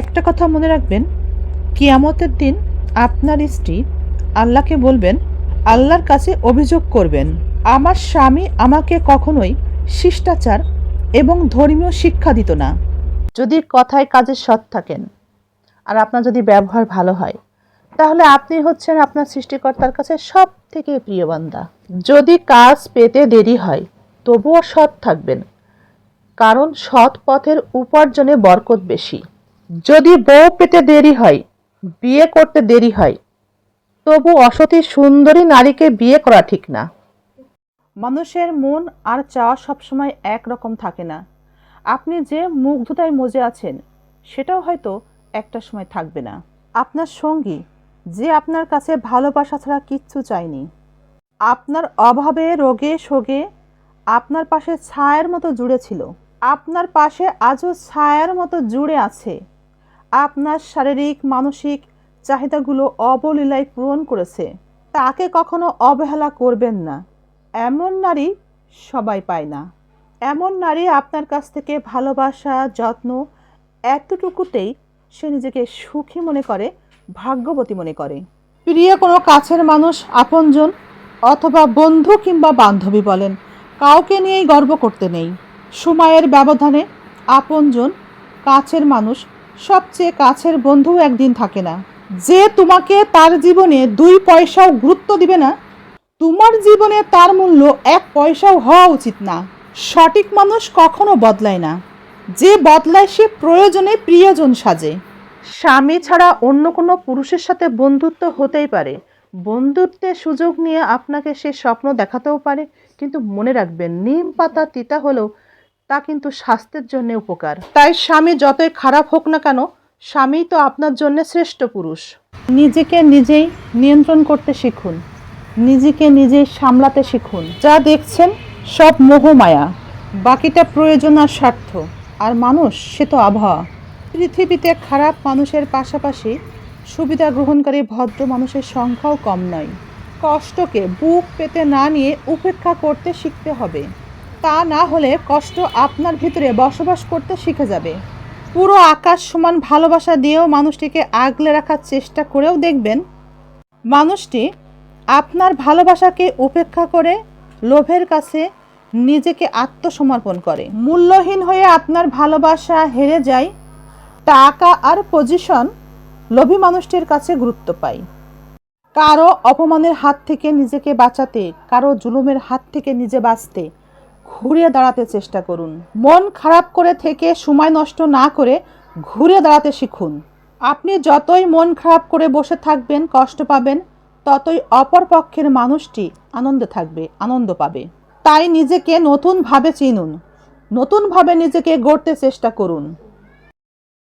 একটা কথা মনে রাখবেন, কিয়ামতের দিন আপনার স্ত্রী আল্লাহকে বলবেন, আল্লাহর কাছে অভিযোগ করবেন, আমার স্বামী আমাকে কখনোই শিষ্টাচার এবং ধর্মীয় শিক্ষা দিত না। যদি কথায় কাজে সৎ থাকেন আর আপনার যদি ব্যবহার ভালো হয়, তাহলে আপনি হচ্ছেন আপনার সৃষ্টিকর্তার কাছে সব থেকে প্রিয় বান্দা। যদি কাজ পেতে দেরি হয়, তবুও সৎ থাকবেন, কারণ সৎ পথের উপার্জনে বরকত বেশি। যদি বউ পেতে দেরি হয়, বিয়ে করতে দেরি হয়, তবু অসতী সুন্দরী নারীকে বিয়ে করা ঠিক না। মানুষের মন আর চাওয়া সবসময় একরকম থাকে না। আপনি যে মুগ্ধতায় মজে আছেন, সেটাও হয়তো একটা সময় থাকবে না। আপনার সঙ্গী যে আপনার কাছে ভালোবাসা ছাড়া কিচ্ছু চায়নি। আপনার অভাবে রোগে শোগে আপনার পাশে ছায়ার মতো জুড়ে ছিল। আপনার পাশে আজও ছায়ার মতো জুড়ে আছে। আপনার শারীরিক, মানসিক চাহিদাগুলো অবলীলায় পূরণ করেছে। তাকে কখনো অবহেলা করবেন না। এমন নারী সবাই পায় না। এমন নারী আপনার কাছ থেকে ভালোবাসা, যত্ন এতটুকুতেই সে নিজেকে সুখী মনে করে, ভাগ্যবতী মনে করে। প্রিয় কোনো কাছের মানুষ, আপনজন অথবা বন্ধু কিংবা বান্ধবী বলেন, কাউকে নিয়েই গর্ব করতে নেই। সময়ের ব্যবধানে আপনজন কাছের মানুষ সবচেয়ে কাছের বন্ধু একদিন থাকে না। যে তোমাকে তার জীবনে দুই পয়সাও গুরুত্ব দিবে না, তোমার জীবনে তার মূল্য এক পয়সাও হওয়া উচিত না। সঠিক মানুষ কখনো বদলায় না। যে বদলায় সে প্রয়োজনে প্রিয়জন সাজে। স্বামী ছাড়া অন্য কোনো পুরুষের সাথে বন্ধুত্ব হতেই পারে। বন্ধুত্বের সুযোগ নিয়ে আপনাকে সে স্বপ্ন দেখাতেও পারে, কিন্তু মনে রাখবেন, নিম পাতা তিতা হলেও তা কিন্তু স্বাস্থ্যের জন্য উপকার। তাই স্বামী যতই খারাপ হোক না কেন স্বামী তো আপনার জন্য শ্রেষ্ঠ পুরুষ। নিজেকে নিজেই নিয়ন্ত্রণ করতে শিখুন। নিজেকে নিজেই সামলাতে শিখুন। যা দেখছেন সব মোহমায়া। বাকিটা প্রয়োজন আর স্বার্থ। আর মানুষ, সে তো আবহাওয়া পৃথিবীতে খারাপ মানুষের পাশাপাশি সুবিধা গ্রহণকারী ভদ্র মানুষের সংখ্যাও কম নয়। কষ্টকে বুক পেতে না নিয়ে উপেক্ষা করতে শিখতে হবে। তা না হলে কষ্ট আপনার ভিতরে বসবাস করতে শিখে যাবে। পুরো আকাশ সমান ভালোবাসা দিয়েও মানুষটিকে আগলে রাখার চেষ্টা করেও দেখবেন। মানুষটি আপনার ভালোবাসাকে উপেক্ষা করে লোভের কাছে নিজেকে আত্মসমর্পণ করে। মূল্যহীন হয়ে আপনার ভালোবাসা হেরে যায়, টাকা আর পজিশন লোভী মানুষটির কাছে গুরুত্ব পায়। কারও অপমানের হাত থেকে নিজেকে বাঁচাতে, কারও জুলুমের হাত থেকে নিজে বাঁচতে ঘুরে দাঁড়াতে চেষ্টা করুন। মন খারাপ করে থেকে সময় নষ্ট না করে ঘুরে দাঁড়াতে শিখুন। আপনি যতই মন খারাপ করে বসে থাকবেন, কষ্ট পাবেন, ততই অপর পক্ষের মানুষটি আনন্দে থাকবে, আনন্দ পাবে। তাই নিজেকে নতুনভাবে চিনুন। নতুনভাবে নিজেকে গড়তে চেষ্টা করুন।